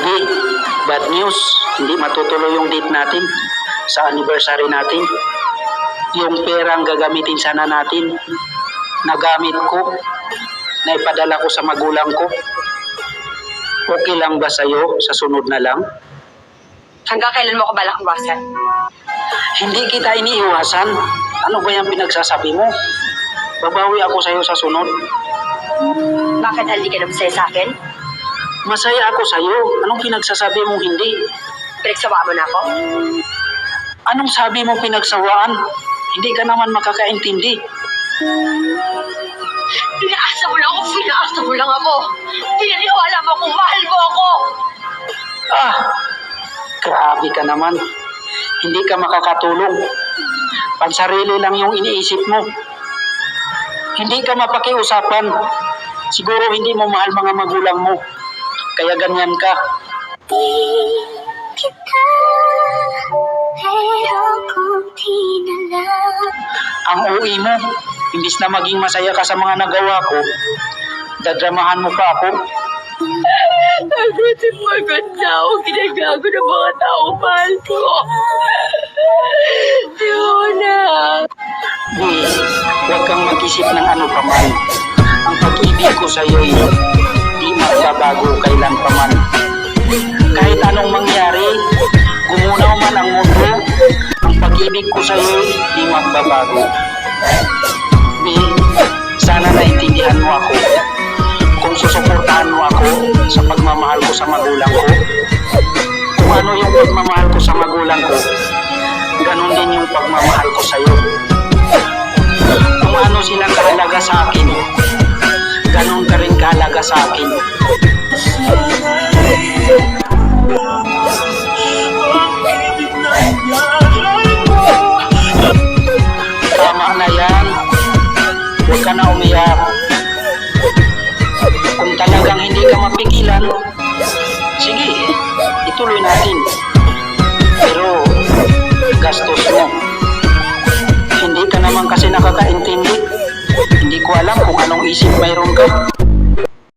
Di, bad news. Hindi matutuloy yung date natin sa anniversary natin. Yung perang gagamitin sana natin, nagamit ko, na ipadala ko sa magulang ko. Okay lang ba sa'yo sa sunod na lang? Hanggang kailan mo ako balak iwasan? Hindi kita iniiwasan. Ano ba yung pinagsasabi mo? Babawi ako sa'yo sa sunod. Bakit hindi ka na masaya sa akin? Masaya ako sa'yo. Anong pinagsasabi mo hindi? Pinagsawa mo na ako? Anong sabi mo pinagsawaan? Hindi ka naman makakaintindi. Pinaasa mo lang ako, pinaasa mo lang ako. Pinaniwala mo kung mahal mo ako. Ah, grabe ka naman. Hindi ka makakatulong. Pansarili lang yung iniisip mo. Hindi ka mapakiusapan. Siguro hindi mo mahal mga magulang mo. Kaya ganyan ka. Di kita Pero kung di na lang Ang uwi mo, imbis na maging masaya ka sa mga nagawa ko, dadramahan mo pa ako. Pagod at pagod na ako. Ginagago ng mga tao mahal ko. Fiona. Di, huwag kang mag-isip ng ano pa man. Ang pag-ibig ko sa iyo di magbabago kailan pa man. Kahit anong mangyari, gumunaw man ang mundo, ang pag-ibig ko sa iyo di magbabago. Di, sana naintindihan mo ako. Kung susuportahan mo ako sa pagmamahal ko sa magulang ko, kung ano yung pagmamahal ko sa magulang ko, ganun din yung pagmamahal ko sa iyo kung ano sila kahalaga sa akin, kahalaga sa akin. Tama na yan. Huwag ka na umiyak. Kung talagang hindi ka mapigilan, sige, ituloy natin. Pero, gastos mo. Hindi ka naman kasi nakakaintindi. Hindi ko alam kung anong isip mayroon ka.